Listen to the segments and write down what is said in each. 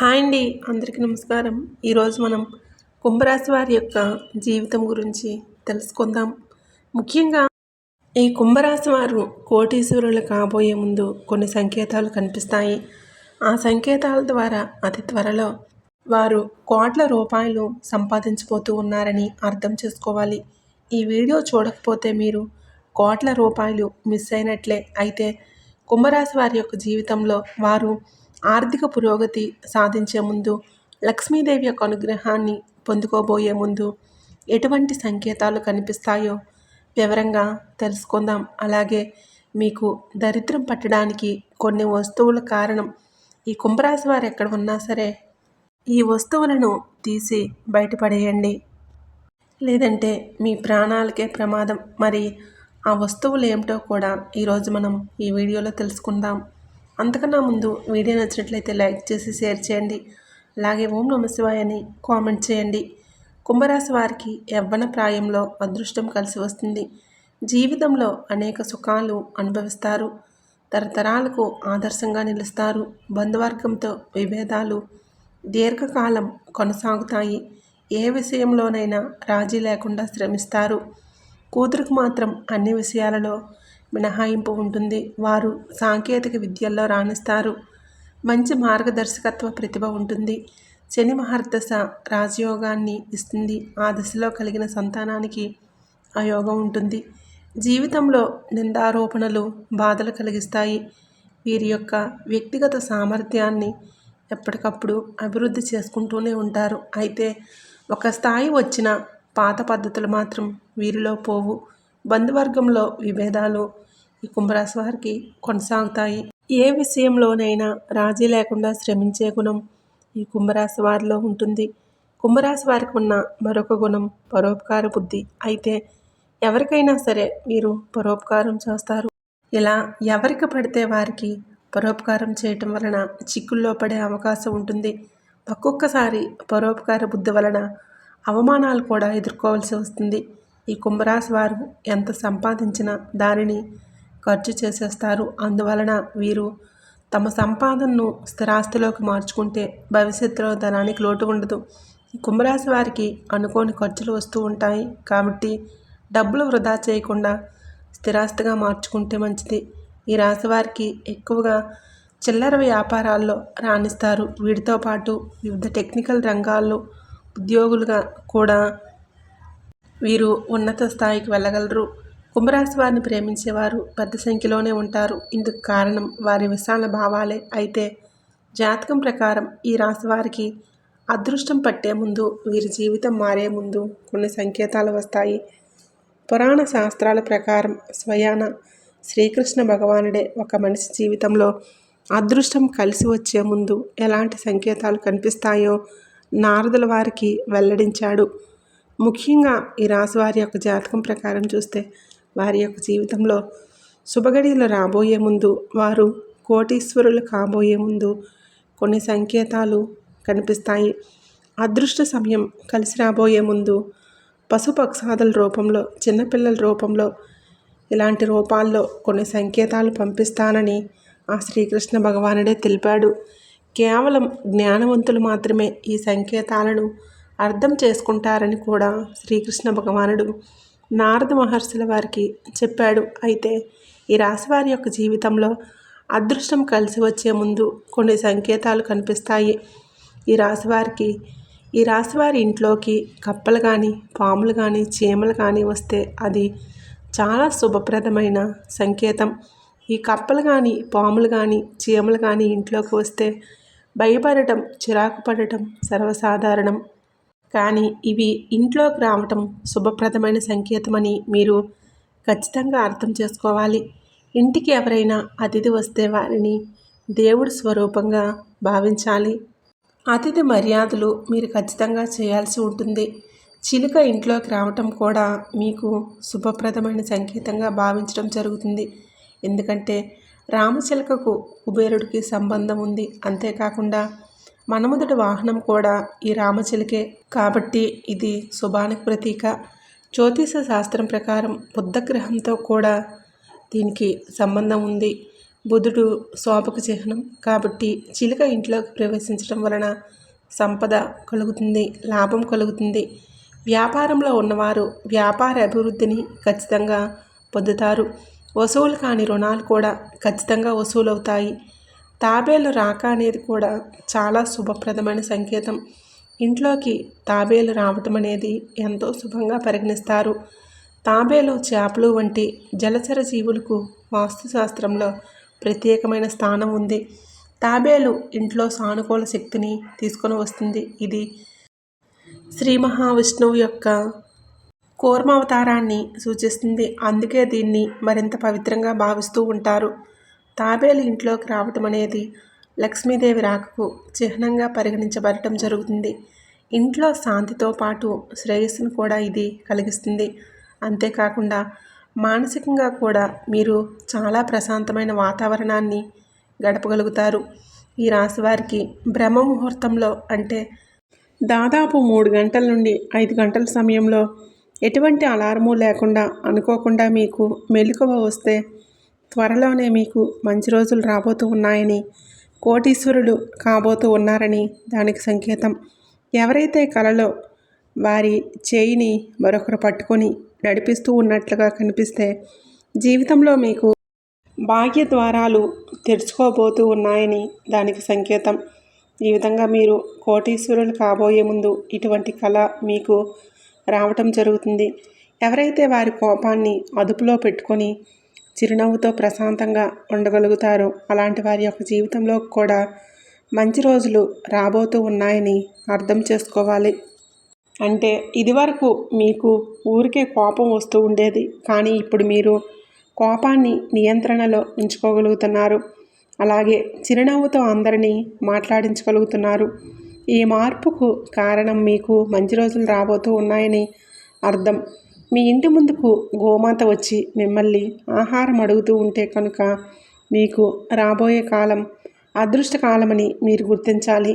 Hi అండి. అందరికీ నమస్కారం. ఈరోజు మనం కుంభరాశి వారి యొక్క జీవితం గురించి తెలుసుకుందాం. ముఖ్యంగా ఈ కుంభరాశి వారు కోటీశ్వరులు కాబోయే ముందు కొన్ని సంకేతాలు కనిపిస్తాయి. ఆ సంకేతాల ద్వారా అతి త్వరలో వారు కోట్ల రూపాయలు సంపాదించిపోతూ ఉన్నారని అర్థం చేసుకోవాలి. ఈ వీడియో చూడకపోతే మీరు కోట్ల రూపాయలు మిస్ అయినట్లే. అయితే కుంభరాశి వారి యొక్క జీవితంలో వారు ఆర్థిక పురోగతి సాధించే ముందు లక్ష్మీదేవి యొక్క అనుగ్రహాన్ని పొందుకోబోయే ముందు ఎటువంటి సంకేతాలు కనిపిస్తాయో వివరంగా తెలుసుకుందాం. అలాగే మీకు దరిద్రం పట్టడానికి కొన్ని వస్తువుల కారణం ఈ కుంభరాశి వారు ఎక్కడ ఉన్నా సరే ఈ వస్తువులను తీసి బయటపడేయండి. లేదంటే మీ ప్రాణాలకే ప్రమాదం. మరి ఆ వస్తువులు ఏమిటో కూడా ఈరోజు మనం ఈ వీడియోలో తెలుసుకుందాం. అంతకన్నా ముందు వీడియో నచ్చినట్లయితే లైక్ చేసి షేర్ చేయండి. అలాగే ఓం నమశివాయ అని కామెంట్ చేయండి. కుంభరాశి వారికి యవ్వన ప్రాయంలో అదృష్టం కలిసి వస్తుంది. జీవితంలో అనేక సుఖాలు అనుభవిస్తారు. తరతరాలకు ఆదర్శంగా నిలుస్తారు. బంధువర్గంతో విభేదాలు దీర్ఘకాలం కొనసాగుతాయి. ఏ విషయంలోనైనా రాజీ లేకుండా శ్రమిస్తారు. కూతురుకు మాత్రం అన్ని విషయాలలో మినహాయింపు ఉంటుంది. వారు సాంకేతిక విద్యల్లో రాణిస్తారు. మంచి మార్గదర్శకత్వ ప్రతిభ ఉంటుంది. శని మహర్దశ రాజయోగాన్ని ఇస్తుంది. ఆ దశలో కలిగిన సంతానానికి ఆ యోగం ఉంటుంది. జీవితంలో నిందారోపణలు బాధలు కలిగిస్తాయి. వీరి యొక్క వ్యక్తిగత సామర్థ్యాన్ని ఎప్పటికప్పుడు అభివృద్ధి చేసుకుంటూనే ఉంటారు. అయితే ఒక స్థాయి వచ్చిన పాత పద్ధతులు మాత్రం వీరిలో పోవు. బంధువర్గంలో విభేదాలు ఈ కుంభరాశి వారికి కొనసాగుతాయి. ఏ విషయంలోనైనా రాజీ లేకుండా శ్రమించే గుణం ఈ కుంభరాశి వారిలో ఉంటుంది. కుంభరాశి వారికి ఉన్న మరొక గుణం పరోపకార బుద్ధి. అయితే ఎవరికైనా సరే మీరు పరోపకారం చేస్తారు. ఇలా ఎవరికి పడితే వారికి పరోపకారం చేయటం వలన చిక్కుల్లో పడే అవకాశం ఉంటుంది. ఒక్కొక్కసారి పరోపకార బుద్ధి వలన అవమానాలు కూడా ఎదుర్కోవాల్సి వస్తుంది. ఈ కుంభరాశి వారు ఎంత సంపాదించినా దానిని ఖర్చు చేసేస్తారు. అందువలన వీరు తమ సంపాదనను స్థిరాస్తిలోకి మార్చుకుంటే భవిష్యత్తులో ధనానికి లోటు ఉండదు ఈ కుంభరాశి వారికి అనుకోని ఖర్చులు వస్తూ ఉంటాయి. కాబట్టి డబ్బులు వృధా చేయకుండా స్థిరాస్తిగా మార్చుకుంటే మంచిది. ఈ రాశి వారికి ఎక్కువగా చిల్లర వ్యాపారాల్లో రాణిస్తారు. వీటితో పాటు వివిధ టెక్నికల్ రంగాల్లో ఉద్యోగులుగా కూడా వీరు ఉన్నత స్థాయికి వెళ్ళగలరు. కుంభరాశి వారిని ప్రేమించేవారు పెద్ద సంఖ్యలోనే ఉంటారు. ఇందుకు కారణం వారి విశాల భావాలే. అయితే జాతకం ప్రకారం ఈ రాశి వారికి అదృష్టం పట్టే ముందు వీరి జీవితం మారే ముందు కొన్ని సంకేతాలు వస్తాయి. పురాణ శాస్త్రాల ప్రకారం స్వయాన శ్రీకృష్ణ భగవానుడే ఒక మనిషి జీవితంలో అదృష్టం కలిసి వచ్చే ముందు ఎలాంటి సంకేతాలు కనిపిస్తాయో నారదుల వారికి వెల్లడించాడు. ముఖ్యంగా ఈ రాశి వారి యొక్క జాతకం ప్రకారం చూస్తే వారి యొక్క జీవితంలో శుభగడియలు రాబోయే ముందు వారు కోటీశ్వరులు కాబోయే ముందు కొన్ని సంకేతాలు కనిపిస్తాయి. అదృష్ట సమయం కలిసి రాబోయే ముందు పశుపక్షాదుల రూపంలో చిన్నపిల్లల రూపంలో ఇలాంటి రూపాల్లో కొన్ని సంకేతాలు పంపిస్తానని ఆ శ్రీకృష్ణ భగవానుడే తెలిపాడు. కేవలం జ్ఞానవంతులు మాత్రమే ఈ సంకేతాలను అర్థం చేసుకుంటారని కూడా శ్రీకృష్ణ భగవానుడు నారద మహర్షుల వారికి చెప్పాడు. అయితే ఈ రాశివారి యొక్క జీవితంలో అదృష్టం కలిసి వచ్చే ముందు కొన్ని సంకేతాలు కనిపిస్తాయి. ఈ రాశివారికి ఈ రాశివారి ఇంట్లోకి కప్పలు కానీ పాములు కానీ చీమలు కానీ వస్తే అది చాలా శుభప్రదమైన సంకేతం. ఈ కప్పలు కానీ పాములు కానీ చీమలు కానీ ఇంట్లోకి వస్తే భయపడటం చిరాకు పడటం సర్వసాధారణం. కానీ ఇవి ఇంట్లోకి రావటం శుభప్రదమైన సంకేతమని మీరు ఖచ్చితంగా అర్థం చేసుకోవాలి. ఇంటికి ఎవరైనా అతిథి వస్తే వారిని దేవుడి స్వరూపంగా భావించాలి. అతిథి మర్యాదలు మీరు ఖచ్చితంగా చేయాల్సి ఉంటుంది. చిలుక ఇంట్లోకి రావటం కూడా మీకు శుభప్రదమైన సంకేతంగా భావించడం జరుగుతుంది. ఎందుకంటే రామచిలకకు కుబేరుడికి సంబంధం ఉంది. అంతేకాకుండా మనముదుటి వాహనం కూడా ఈ రామచిలుకే. కాబట్టి ఇది శుభానికి ప్రతీక. జ్యోతిష శాస్త్రం ప్రకారం బుద్ధగ్రహంతో కూడా దీనికి సంబంధం ఉంది. బుధుడు శోభకు చిహ్నం. కాబట్టి చిలుక ఇంట్లోకి ప్రవేశించడం వలన సంపద కలుగుతుంది లాభం కలుగుతుంది. వ్యాపారంలో ఉన్నవారు వ్యాపార అభివృద్ధిని ఖచ్చితంగా పొందుతారు. వసూలు కాని రుణాలు కూడా ఖచ్చితంగా వసూలవుతాయి. తాబేలు రాక అనేది కూడా చాలా శుభప్రదమైన సంకేతం. ఇంట్లోకి తాబేలు రావటం అనేది ఎంతో శుభంగా పరిగణిస్తారు. తాబేలు చేపలు వంటి జలచర జీవులకు వాస్తుశాస్త్రంలో ప్రత్యేకమైన స్థానం ఉంది. తాబేలు ఇంట్లో సానుకూల శక్తిని తీసుకొని వస్తుంది. ఇది శ్రీ మహావిష్ణువు యొక్క కూర్మావతారాన్ని సూచిస్తుంది. అందుకే దీన్ని మరింత పవిత్రంగా భావిస్తూ ఉంటారు. తాబేలు ఇంట్లోకి రావటం అనేది లక్ష్మీదేవి రాకకు చిహ్నంగా పరిగణించబడటం జరుగుతుంది. ఇంట్లో శాంతితో పాటు శ్రేయస్సును కూడా ఇది కలిగిస్తుంది. అంతేకాకుండా మానసికంగా కూడా మీరు చాలా ప్రశాంతమైన వాతావరణాన్ని గడపగలుగుతారు. ఈ రాశి వారికి బ్రహ్మ ముహూర్తంలో అంటే దాదాపు మూడు గంటల నుండి ఐదు గంటల సమయంలో ఎటువంటి అలారము లేకుండా అనుకోకుండా మీకు మెలకువ వస్తే త్వరలోనే మీకు మంచి రోజులు రాబోతూ ఉన్నాయని కోటీశ్వరులు కాబోతూ ఉన్నారని దానికి సంకేతం. ఎవరైతే కలలో వారి చేయిని మరొకరు పట్టుకొని నడిపిస్తూ ఉన్నట్లుగా కనిపిస్తే జీవితంలో మీకు భాగ్య ద్వారాలు తెరుచుకోబోతూ ఉన్నాయని దానికి సంకేతం. ఈ విధంగా మీరు కోటీశ్వరులు కాబోయే ముందు ఇటువంటి కళ మీకు రావటం జరుగుతుంది. ఎవరైతే వారి కోపాన్ని అదుపులో పెట్టుకొని చిరునవ్వుతో ప్రశాంతంగా ఉండగలుగుతారు. అలాంటి వారి యొక్క జీవితంలో కూడా మంచి రోజులు రాబోతూ ఉన్నాయని అర్థం చేసుకోవాలి. అంటే ఇదివరకు మీకు ఊరికే కోపం వస్తూ ఉండేది. కానీ ఇప్పుడు మీరు కోపాన్ని నియంత్రణలో ఉంచుకోగలుగుతున్నారు. అలాగే చిరునవ్వుతో అందరినీ మాట్లాడించగలుగుతున్నారు. ఈ మార్పుకు కారణం మీకు మంచి రోజులు రాబోతూ ఉన్నాయని అర్థం మీ ఇంటి ముందుకు గోమాత వచ్చి మిమ్మల్ని ఆహారం అడుగుతూ ఉంటే కనుక మీకు రాబోయే కాలం అదృష్టకాలమని మీరు గుర్తించాలి.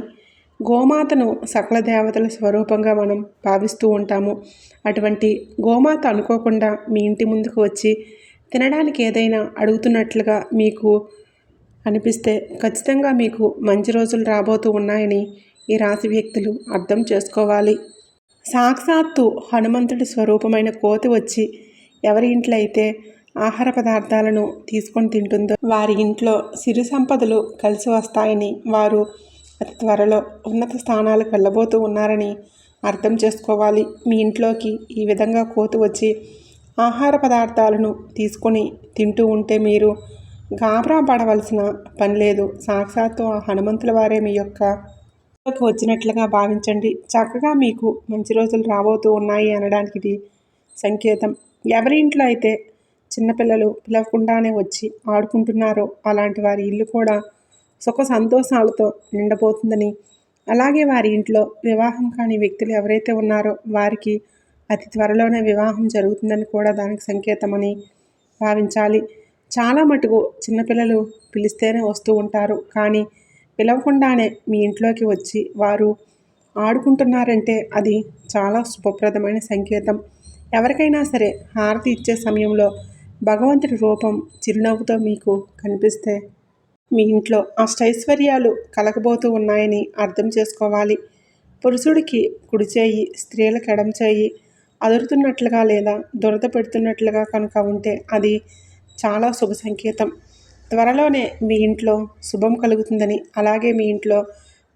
గోమాతను సకల దేవతల స్వరూపంగా మనం భావిస్తూ ఉంటాము. అటువంటి గోమాత అనుకోకుండా మీ ఇంటి ముందుకు వచ్చి తినడానికి ఏదైనా అడుగుతున్నట్లుగా మీకు అనిపిస్తే ఖచ్చితంగా మీకు మంచి రోజులు రాబోతూ ఉన్నాయని ఈ రాశి వ్యక్తులు అర్థం చేసుకోవాలి. సాక్షాత్తు హనుమంతుడి స్వరూపమైన కోతి వచ్చి ఎవరి ఇంట్లో అయితే ఆహార పదార్థాలను తీసుకొని తింటుందో వారి ఇంట్లో సిరి సంపదలు కలిసి వస్తాయని వారు అతి త్వరలో ఉన్నత స్థానాలకు వెళ్ళబోతూ ఉన్నారని అర్థం చేసుకోవాలి. మీ ఇంట్లోకి ఈ విధంగా కోతి వచ్చి ఆహార పదార్థాలను తీసుకొని తింటూ ఉంటే మీరు గాబరా పడవలసిన పని లేదు. సాక్షాత్తు ఆ హనుమంతుల వారే మీ యొక్క వచ్చినట్లుగా భావించండి. చక్కగా మీకు మంచి రోజులు రాబోతూ ఉన్నాయి అనడానికి ఇది సంకేతం. ఎవరి ఇంట్లో అయితే చిన్నపిల్లలు పిలవకుండానే వచ్చి ఆడుకుంటున్నారో అలాంటి వారి ఇల్లు కూడా సుఖ సంతోషాలతో నిండబోతుందని అలాగే వారి ఇంట్లో వివాహం కాని వ్యక్తులు ఎవరైతే ఉన్నారో వారికి అతి త్వరలోనే వివాహం జరుగుతుందని కూడా దానికి సంకేతమని భావించాలి. చాలా మటుకు చిన్నపిల్లలు పిలిస్తేనే వస్తూ ఉంటారు. కానీ పిలవకుండానే మీ ఇంట్లోకి వచ్చి వారు ఆడుకుంటున్నారంటే అది చాలా శుభప్రదమైన సంకేతం. ఎవరికైనా సరే హారతి ఇచ్చే సమయంలో భగవంతుడి రూపం చిరునవ్వుతో మీకు కనిపిస్తే మీ ఇంట్లో అష్టైశ్వర్యాలు కలగబోతూ ఉన్నాయని అర్థం చేసుకోవాలి. పురుషుడికి కుడి చేయి స్త్రీలకు ఎడం చేయి అదురుతున్నట్లుగా లేదా దురద పెడుతున్నట్లుగా కనుక ఉంటే అది చాలా శుభ సంకేతం. త్వరలోనే మీ ఇంట్లో శుభం కలుగుతుందని అలాగే మీ ఇంట్లో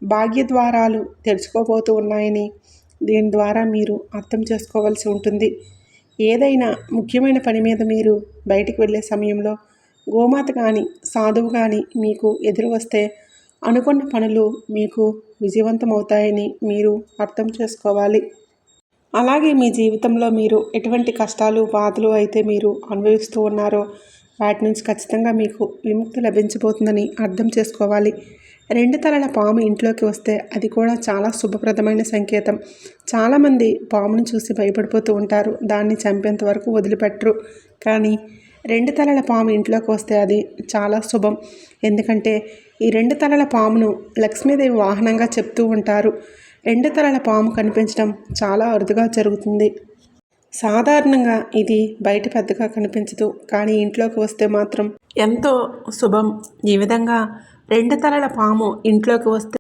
భాగ్యద్వారాలు తెరుచుకోబోతూ ఉన్నాయని దీని ద్వారా మీరు అర్థం చేసుకోవాల్సి ఉంటుంది. ఏదైనా ముఖ్యమైన పని మీద మీరు బయటికి వెళ్ళే సమయంలో గోమాత కానీ సాధువు కానీ మీకు ఎదురు వస్తే అనుకున్న పనులు మీకు విజయవంతమవుతాయని మీరు అర్థం చేసుకోవాలి. అలాగే మీ జీవితంలో మీరు ఎటువంటి కష్టాలు బాధలు అయితే మీరు అనుభవిస్తూ ఉన్నారో వాటి నుంచి ఖచ్చితంగా మీకు విముక్తి లభించబోతుందని అర్థం చేసుకోవాలి. రెండు తలల పాము ఇంట్లోకి వస్తే అది కూడా చాలా శుభప్రదమైన సంకేతం. చాలామంది పామును చూసి భయపడిపోతూ ఉంటారు. దాన్ని చంపేంత వరకు వదిలిపెట్టరు. కానీ రెండు తలల పాము ఇంట్లోకి వస్తే అది చాలా శుభం. ఎందుకంటే ఈ రెండు తలల పామును లక్ష్మీదేవి వాహనంగా చెప్తూ ఉంటారు. రెండు తలల పాము కనిపించడం చాలా అరుదుగా జరుగుతుంది. సాధారణంగా ఇది బయట పెద్దగా కనిపించదు కానీ ఇంట్లోకి వస్తే మాత్రం ఎంతో శుభం. ఈ విధంగా రెండు తలల పాము ఇంట్లోకి వస్తే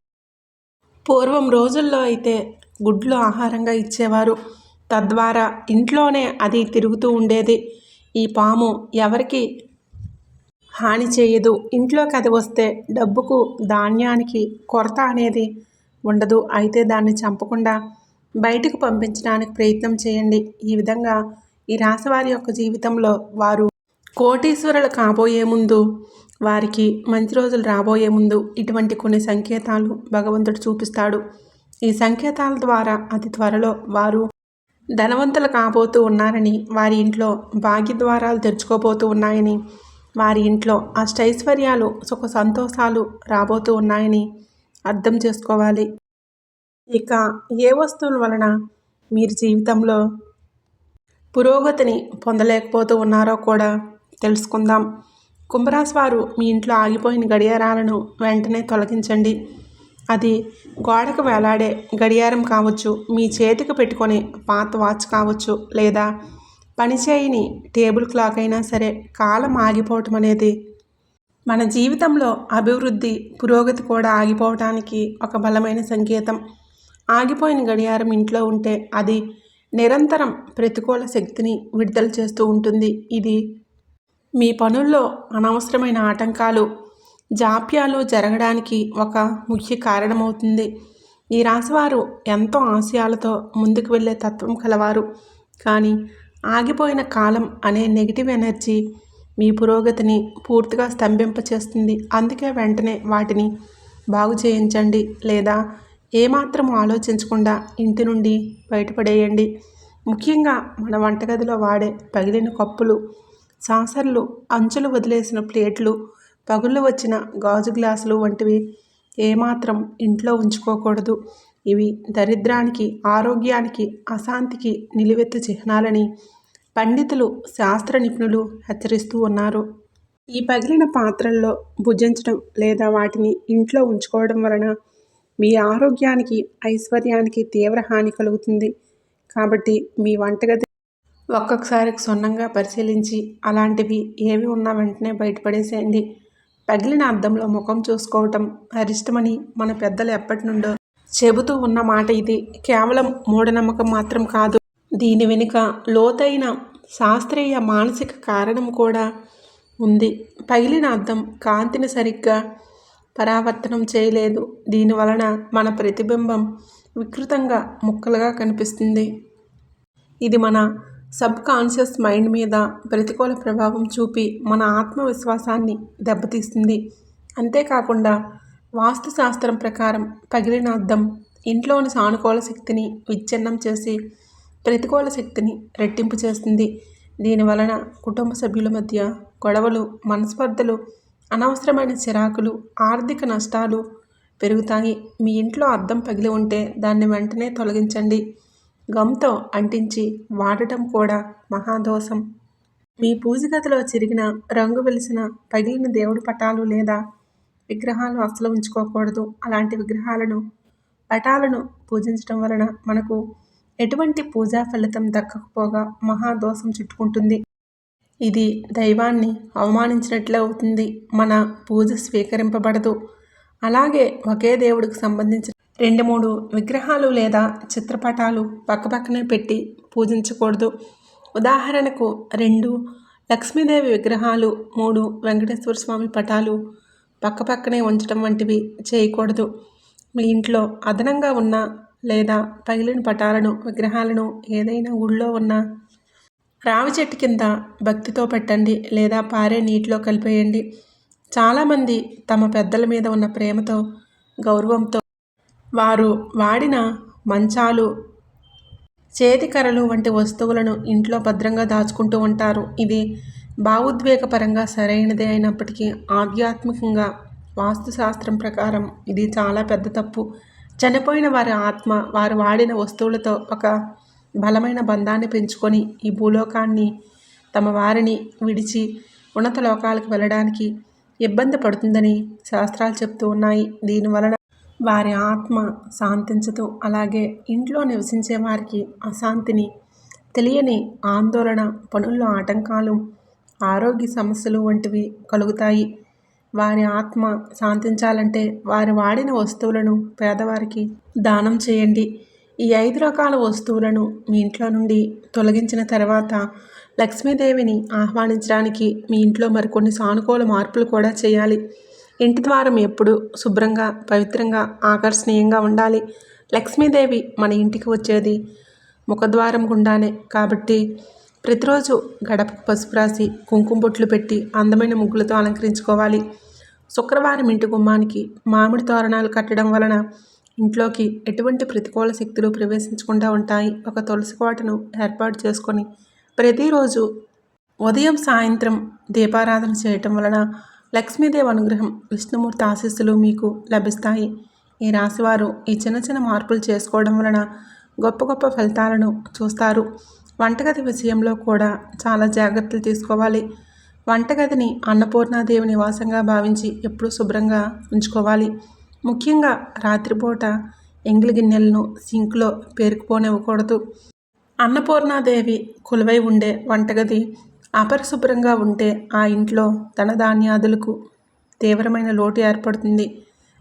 పూర్వం రోజుల్లో అయితే గుడ్లు ఆహారంగా ఇచ్చేవారు. తద్వారా ఇంట్లోనే అది తిరుగుతూ ఉండేది. ఈ పాము ఎవరికి హాని చేయదు. ఇంట్లోకి అది వస్తే డబ్బుకు ధాన్యానికి కొరత అనేది ఉండదు. అయితే దాన్ని చంపకుండా బయటకు పంపించడానికి ప్రయత్నం చేయండి. ఈ విధంగా ఈ రాశివారి యొక్క జీవితంలో వారు కోటీశ్వరులు కాబోయే ముందు వారికి మంచి రోజులు రాబోయే ముందు ఇటువంటి కొన్ని సంకేతాలు భగవంతుడు చూపిస్తాడు. ఈ సంకేతాల ద్వారా అతి త్వరలో వారు ధనవంతులు కాబోతూ ఉన్నారని వారి ఇంట్లో భాగ్య ద్వారాలు తెరుచుకోబోతూ ఉన్నాయని వారి ఇంట్లో అష్టైశ్వర్యాలు సుఖ సంతోషాలు రాబోతూ ఉన్నాయని అర్థం చేసుకోవాలి. ఇక ఏ వస్తువుల వలన మీరు జీవితంలో పురోగతిని పొందలేకపోతూ ఉన్నారో కూడా తెలుసుకుందాం. కుంభరాశి వారు మీ ఇంట్లో ఆగిపోయిన గడియారాలను వెంటనే తొలగించండి. అది గోడకు వేలాడే గడియారం కావచ్చు మీ చేతికి పెట్టుకొని పాత వాచ్ కావచ్చు లేదా పనిచేయని టేబుల్ క్లాక్ అయినా సరే కాలం ఆగిపోవటం అనేది మన జీవితంలో అభివృద్ధి పురోగతి కూడా ఆగిపోవటానికి ఒక బలమైన సంకేతం. ఆగిపోయిన గడియారం ఇంట్లో ఉంటే అది నిరంతరం ప్రతికూల శక్తిని విడుదల చేస్తూ ఉంటుంది. ఇది మీ పనుల్లో అనవసరమైన ఆటంకాలు జాప్యాలు జరగడానికి ఒక ముఖ్య కారణమవుతుంది. ఈ రాశివారు ఎంతో ఆశయాలతో ముందుకు వెళ్ళే తత్వం కలవారు. కానీ ఆగిపోయిన కాలం అనే నెగిటివ్ ఎనర్జీ మీ పురోగతిని పూర్తిగా స్తంభింపచేస్తుంది. అందుకే వెంటనే వాటిని బాగు చేయించండి. లేదా ఏమాత్రం ఆలోచించకుండా ఇంటి నుండి బయటపడేయండి. ముఖ్యంగా మన వంటగదిలో వాడే పగిలిన కప్పులు సాసర్లు అంచులు వదిలేసిన ప్లేట్లు పగుళ్ళు వచ్చిన గాజు గ్లాసులు వంటివి ఏమాత్రం ఇంట్లో ఉంచుకోకూడదు. ఇవి దరిద్రానికి ఆరోగ్యానికి అశాంతికి నిలువెత్తు చిహ్నాలని పండితులు శాస్త్ర నిపుణులు హెచ్చరిస్తూ ఉన్నారు. ఈ పగిలిన పాత్రల్లో భుజించడం లేదా వాటిని ఇంట్లో ఉంచుకోవడం వలన మీ ఆరోగ్యానికి ఐశ్వర్యానికి తీవ్ర హాని కలుగుతుంది. కాబట్టి మీ వంటగది ఒక్కొక్కసారి క్షుణ్ణంగా పరిశీలించి అలాంటివి ఏవి ఉన్నా వెంటనే బయటపడేసేయండి. పగిలిన అద్దంలో ముఖం చూసుకోవటం అరిష్టమని మన పెద్దలు ఎప్పటి నుండో చెబుతూ ఉన్న మాట ఇది. కేవలం మూఢనమ్మకం మాత్రం కాదు. దీని వెనుక లోతైన శాస్త్రీయ మానసిక కారణం కూడా ఉంది. పగిలిన అద్దం కాంతిని సరిగ్గా పరావర్తనం చేయలేదు. దీనివలన మన ప్రతిబింబం వికృతంగా ముక్కలుగా కనిపిస్తుంది. ఇది మన సబ్ కాన్షియస్ మైండ్ మీద ప్రతికూల ప్రభావం చూపి మన ఆత్మవిశ్వాసాన్ని దెబ్బతీస్తుంది. అంతేకాకుండా వాస్తుశాస్త్రం ప్రకారం పగిలిన అద్దం ఇంట్లోని సానుకూల శక్తిని విచ్ఛిన్నం చేసి ప్రతికూల శక్తిని రెట్టింపు చేస్తుంది. దీనివలన కుటుంబ సభ్యుల మధ్య గొడవలు మనస్పర్ధలు అనవసరమైన చిరాకులు ఆర్థిక నష్టాలు పెరుగుతాయి. మీ ఇంట్లో అద్దం పగిలి ఉంటే దాన్ని వెంటనే తొలగించండి. గమ్తో అంటించి వాడటం కూడా మహాదోషం. మీ పూజ గదిలో చిరిగిన రంగు వెలిసిన పగిలిన దేవుడి పటాలు లేదా విగ్రహాలు అస్సలు ఉంచుకోకూడదు. అలాంటి విగ్రహాలను పటాలను పూజించడం వలన మనకు ఎటువంటి పూజా ఫలితం దక్కకపోగా మహాదోషం చుట్టుకుంటుంది. ఇది దైవాన్ని అవమానించినట్లే అవుతుంది. మన పూజ స్వీకరింపబడదు. అలాగే ఒకే దేవుడికి సంబంధించిన రెండు మూడు విగ్రహాలు లేదా చిత్రపటాలు పక్కపక్కనే పెట్టి పూజించకూడదు. ఉదాహరణకు రెండు లక్ష్మీదేవి విగ్రహాలు మూడు వెంకటేశ్వర స్వామి పటాలు పక్కపక్కనే ఉంచడం వంటివి చేయకూడదు. మీ ఇంట్లో అదనంగా ఉన్న లేదా పగిలిన పటాలను విగ్రహాలను ఏదైనా ఊళ్ళో ఉన్న రావి చెట్టు కింద భక్తితో పెట్టండి లేదా పారే నీటిలో కలిపేయండి. చాలామంది తమ పెద్దల మీద ఉన్న ప్రేమతో గౌరవంతో వారు వాడిన మంచాలు చేతికరలు వంటి వస్తువులను ఇంట్లో భద్రంగా దాచుకుంటూ ఉంటారు. ఇది భావోద్వేగపరంగా సరైనదే అయినప్పటికీ ఆధ్యాత్మికంగా వాస్తుశాస్త్రం ప్రకారం ఇది చాలా పెద్ద తప్పు. చనిపోయిన వారి ఆత్మ వారు వాడిన వస్తువులతో ఒక బలమైన బంధాన్ని పెంచుకొని ఈ భూలోకాన్ని తమ వారిని విడిచి ఉన్నత లోకాలకు వెళ్ళడానికి ఇబ్బంది పడుతుందని శాస్త్రాలు చెప్తూ ఉన్నాయి. దీనివలన వారి ఆత్మ శాంతించదు. అలాగే ఇంట్లో నివసించే వారికి అశాంతిని తెలియని ఆందోళన పనుల్లో ఆటంకాలు ఆరోగ్య సమస్యలు వంటివి కలుగుతాయి. వారి ఆత్మ శాంతించాలంటే వారి వాడిన వస్తువులను పేదవారికి దానం చేయండి. ఈ ఐదు రకాల వస్తువులను మీ ఇంట్లో నుండి తొలగించిన తర్వాత లక్ష్మీదేవిని ఆహ్వానించడానికి మీ ఇంట్లో మరికొన్ని సానుకూల మార్పులు కూడా చేయాలి. ఇంటి ద్వారం ఎప్పుడు శుభ్రంగా పవిత్రంగా ఆకర్షణీయంగా ఉండాలి. లక్ష్మీదేవి మన ఇంటికి వచ్చేది ముఖద్వారం గుండానే కాబట్టి ప్రతిరోజు గడపకు పసుపు రాసి కుంకుమ బొట్లు పెట్టి అందమైన ముగ్గులతో అలంకరించుకోవాలి. శుక్రవారం ఇంటి గుమ్మానికి మామిడి తోరణాలు కట్టడం వలన ఇంట్లోకి ఎటువంటి ప్రతికూల శక్తులు ప్రవేశించకుండా ఉంటాయి. ఒక తులసి కోటను ఏర్పాటు చేసుకొని ప్రతిరోజు ఉదయం సాయంత్రం దీపారాధన చేయటం వలన లక్ష్మీదేవి అనుగ్రహం విష్ణుమూర్తి ఆశీస్సులు మీకు లభిస్తాయి. ఈ రాశివారు ఈ చిన్న చిన్న మార్పులు చేసుకోవడం వలన గొప్ప గొప్ప ఫలితాలను చూస్తారు. వంటగది విషయంలో కూడా చాలా జాగ్రత్తలు తీసుకోవాలి. వంటగదిని అన్నపూర్ణాదేవి నివాసంగా భావించి ఎప్పుడూ శుభ్రంగా ఉంచుకోవాలి. ముఖ్యంగా రాత్రిపూట ఎంగిలి గిన్నెలను సింక్లో పేరుకుపోనివ్వకూడదు. అన్నపూర్ణాదేవి కొలువై ఉండే వంటగది అపరిశుభ్రంగా ఉంటే ఆ ఇంట్లో ధనధాన్యాదులకు తీవ్రమైన లోటు ఏర్పడుతుంది.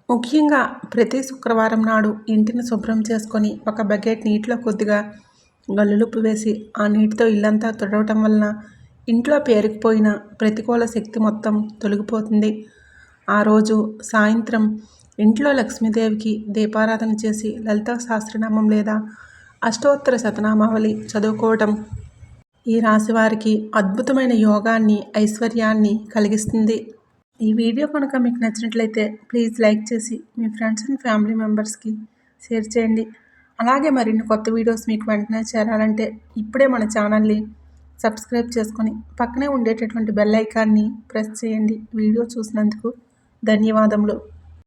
ముఖ్యంగా ప్రతి శుక్రవారం నాడు ఇంటిని శుభ్రం చేసుకొని ఒక బకెట్ నీటిలో కొద్దిగా గల్లులుప్పు వేసి ఆ నీటితో ఇల్లంతా తుడవటం వలన ఇంట్లో పేరుకుపోయిన ప్రతికూల శక్తి మొత్తం తొలగిపోతుంది. ఆ రోజు సాయంత్రం ఇంట్లో లక్ష్మీదేవికి దీపారాధన చేసి లలితా సహస్రనామం లేదా అష్టోత్తర శతనామావళి చదువుకోవటం. ఈ రాశి వారికి అద్భుతమైన యోగాన్ని ఐశ్వర్యాన్ని కలిగిస్తుంది. ఈ వీడియో కనుక మీకు నచ్చినట్లయితే ప్లీజ్ లైక్ చేసి మీ ఫ్రెండ్స్ అండ్ ఫ్యామిలీ మెంబర్స్కి షేర్ చేయండి. అలాగే మరిన్ని కొత్త వీడియోస్ మీకు వెంటనే చేరాలంటే ఇప్పుడే మన ఛానల్ని సబ్స్క్రైబ్ చేసుకొని పక్కనే ఉండేటటువంటి బెల్ ఐకాన్ని ప్రెస్ చేయండి. వీడియో చూసినందుకు ధన్యవాదములు.